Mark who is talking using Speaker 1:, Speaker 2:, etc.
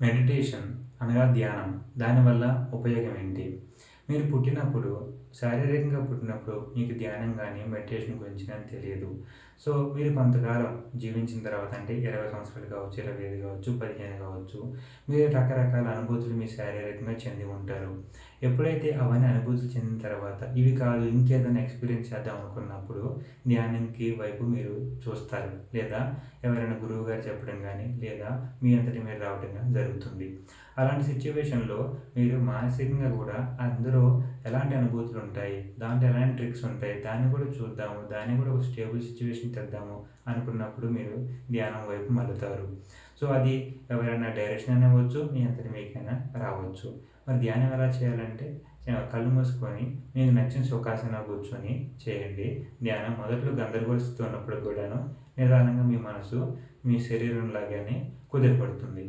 Speaker 1: Meditation అనగా ధ్యానం దానివల్ల ఉపయోగం ఏంటి మీరు పుట్టినప్పుడు శారీరకంగా పుట్టినప్పుడు మీకు ధ్యానం కానీ మెడిటేషన్ గురించి కానీ తెలియదు. సో మీరు కొంతకాలం జీవించిన తర్వాత అంటే ఇరవై సంవత్సరాలు కావచ్చు ఇరవై ఐదు కావచ్చు పదిహేను కావచ్చు మీరు రకరకాల అనుభూతులు మీ శారీరకంగా చెంది ఉంటారు. ఎప్పుడైతే అవన్నీ అనుభూతులు చెందిన తర్వాత ఇవి కాదు ఇంకేదైనా ఎక్స్పీరియన్స్ చేద్దాం అనుకున్నప్పుడు ధ్యానంకి వైపు మీరు చూస్తారు. లేదా ఎవరైనా గురువు గారు చెప్పడం కానీ లేదా మీ అంతటి మీరు రావడం కానీ జరుగుతుంది. అలాంటి సిచ్యువేషన్లో మీరు మానసికంగా కూడా అందులో ఎలాంటి అనుభూతులు ఉంటాయి? దాంట్లో ఎలాంటి ట్రిక్స్ ఉంటాయి? దాన్ని కూడా చూద్దాము. దాన్ని కూడా ఒక స్టేబుల్ సిచ్యువేషన్ తెద్దాము అనుకున్నప్పుడు మీరు ధ్యానం వైపు మళ్ళుతారు. సో అది ఎవరైనా డైరెక్షన్ అవ్వచ్చు మీ అంతటి మీకైనా రావచ్చు. మరి ధ్యానం ఎలా చేయాలంటే కళ్ళు మూసుకొని మీకు నచ్చిన సుఖాసన కూర్చొని చేయండి. ధ్యానం మొదట్లో గందరగోళిస్తున్నప్పుడు కూడాను నిదానంగా మీ మనసు మీ శరీరం లాగానే కుదిరిపడుతుంది.